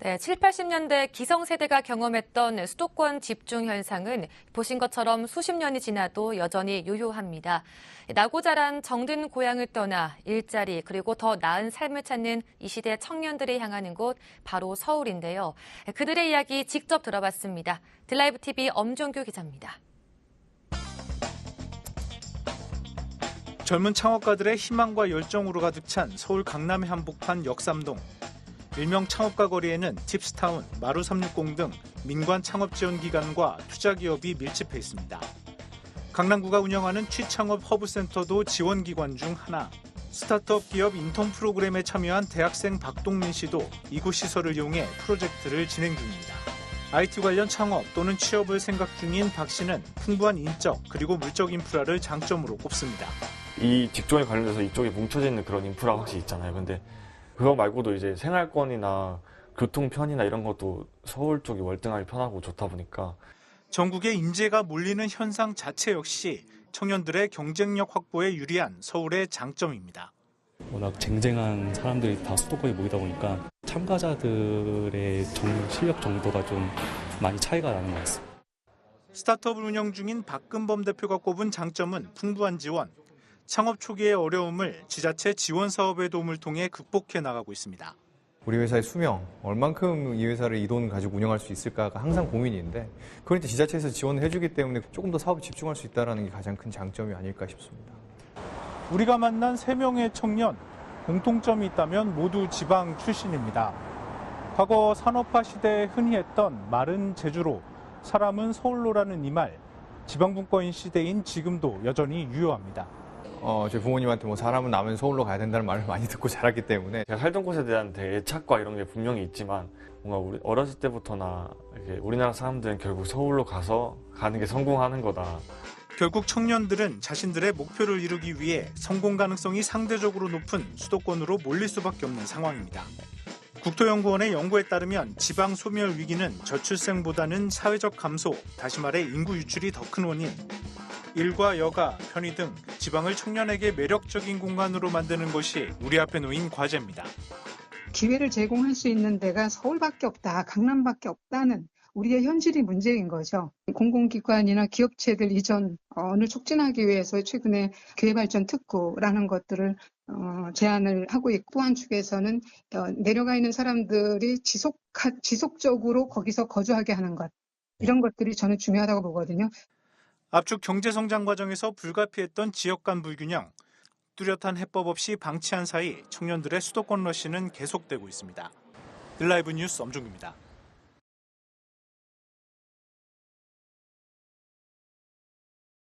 네, 7, 80년대 기성세대가 경험했던 수도권 집중 현상은 보신 것처럼 수십 년이 지나도 여전히 유효합니다. 나고 자란 정든 고향을 떠나 일자리 그리고 더 나은 삶을 찾는 이 시대 청년들이 향하는 곳 바로 서울인데요. 그들의 이야기 직접 들어봤습니다. 드라이브 TV 엄종규 기자입니다. 젊은 창업가들의 희망과 열정으로 가득 찬 서울 강남의 한복판 역삼동. 일명 창업가 거리에는 팁스타운, 마루360 등 민관 창업 지원 기관과 투자 기업이 밀집해 있습니다. 강남구가 운영하는 취창업 허브센터도 지원 기관 중 하나. 스타트업 기업 인턴 프로그램에 참여한 대학생 박동민 씨도 이곳 시설을 이용해 프로젝트를 진행 중입니다. IT 관련 창업 또는 취업을 생각 중인 박 씨는 풍부한 인적 그리고 물적 인프라를 장점으로 꼽습니다. 이 직종에 관련해서 이쪽에 뭉쳐져 있는 그런 인프라가 확실히 있잖아요. 근데 그거 말고도 이제 생활권이나 교통편이나 이런 것도 서울 쪽이 월등하게 편하고 좋다 보니까 전국에 인재가 몰리는 현상 자체 역시 청년들의 경쟁력 확보에 유리한 서울의 장점입니다. 워낙 쟁쟁한 사람들이 다 수도권에 모이다 보니까 참가자들의 정- 실력 정도가 좀 많이 차이가 나는 것 같습니다. 스타트업을 운영 중인 박근범 대표가 꼽은 장점은 풍부한 지원. 창업 초기의 어려움을 지자체 지원 사업의 도움을 통해 극복해 나가고 있습니다. 우리 회사의 수명, 얼만큼 이 회사를 이 돈 가지고 운영할 수 있을까가 항상 고민인데, 그걸 이제 지자체에서 지원을 해주기 때문에 조금 더 사업에 집중할 수 있다는 게 가장 큰 장점이 아닐까 싶습니다. 우리가 만난 세명의 청년, 공통점이 있다면 모두 지방 출신입니다. 과거 산업화 시대에 흔히 했던 말은 제주로, 사람은 서울로라는 이 말, 지방분권인 시대인 지금도 여전히 유효합니다. 어, 저희 부모님한테 뭐 사람은 남은 서울로 가야 된다는 말을 많이 듣고 자랐기 때문에 제가 살던 곳에 대한 되게 애착과 이런 게 분명히 있지만 뭔가 우리 어렸을 때부터나 이렇게 우리나라 사람들은 결국 서울로 가서 가는 게 성공하는 거다. 결국 청년들은 자신들의 목표를 이루기 위해 성공 가능성이 상대적으로 높은 수도권으로 몰릴 수밖에 없는 상황입니다. 국토연구원의 연구에 따르면 지방 소멸 위기는 저출생보다는 사회적 감소, 다시 말해 인구 유출이 더 큰 원인. 일과 여가, 편의 등 지방을 청년에게 매력적인 공간으로 만드는 것이 우리 앞에 놓인 과제입니다. 기회를 제공할 수 있는 데가 서울밖에 없다, 강남밖에 없다는 우리의 현실이 문제인 거죠. 공공기관이나 기업체들 이전을 촉진하기 위해서 최근에 기회발전 특구라는 것들을 어, 제안을 하고 있고 한 축에서는 어, 내려가 있는 사람들이 지속 지속적으로 거기서 거주하게 하는 것 이런 것들이 저는 중요하다고 보거든요. 압축 경제 성장 과정에서 불가피했던 지역 간 불균형, 뚜렷한 해법 없이 방치한 사이 청년들의 수도권 러시는 계속되고 있습니다. 드라이브 뉴스 엄종입니다.